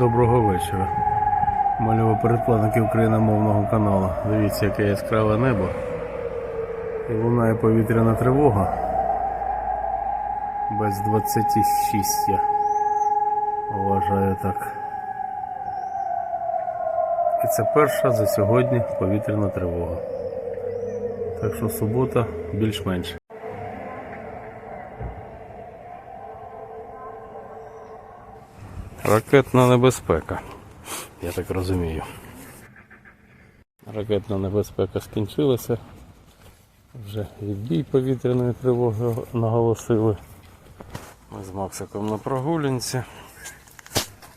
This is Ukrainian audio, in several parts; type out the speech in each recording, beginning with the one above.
Доброго вечора. Мальова передплатники україномовного каналу. Дивіться, яке яскраве небо. І лунає повітряна тривога. Без 26 я вважаю так. І це перша за сьогодні повітряна тривога. Так що субота більш-менш. Ракетна небезпека, я так розумію. Ракетна небезпека скінчилася. Вже відбій повітряної тривоги наголосили. Ми з Максиком на прогулянці.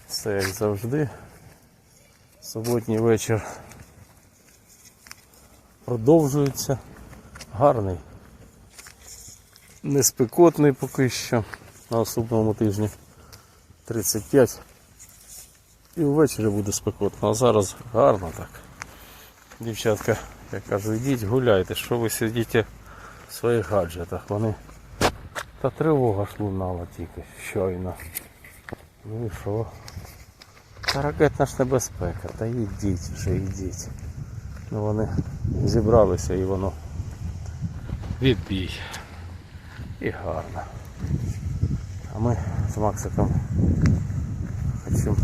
Все як завжди. Суботній вечір продовжується. Гарний. Неспекотний поки що на наступному тижні. 35. І ввечері буде спекотно, а зараз гарно так. Дівчатка, я кажу, йдіть гуляйте, що ви сидите в своїх гаджетах. Вони. Та тривога ж лунала тільки щойно. Ну і що? Та ракетна ж небезпека, та йдіть вже, йдіть. Ну вони зібралися і воно відбій. І гарно. А ми з Максиком хочемо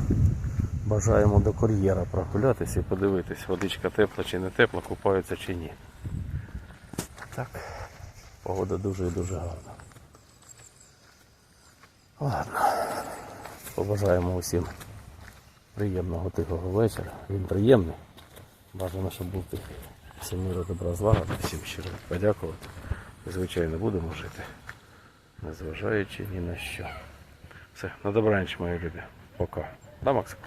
бажаємо до кар'єра прогулятися і подивитись, водичка тепла чи не тепла, купаються чи ні. Так, погода дуже і дуже гарна. Ладно. Побажаємо усім приємного тихого вечора. Він приємний. Бажано, щоб був тихий. Всім миру, добра, злагоди, всім щиро подякувати. Звичайно, будемо жити незважаючи ні на що. Все, на добраніч, мої любі. Пока. Да, Максик?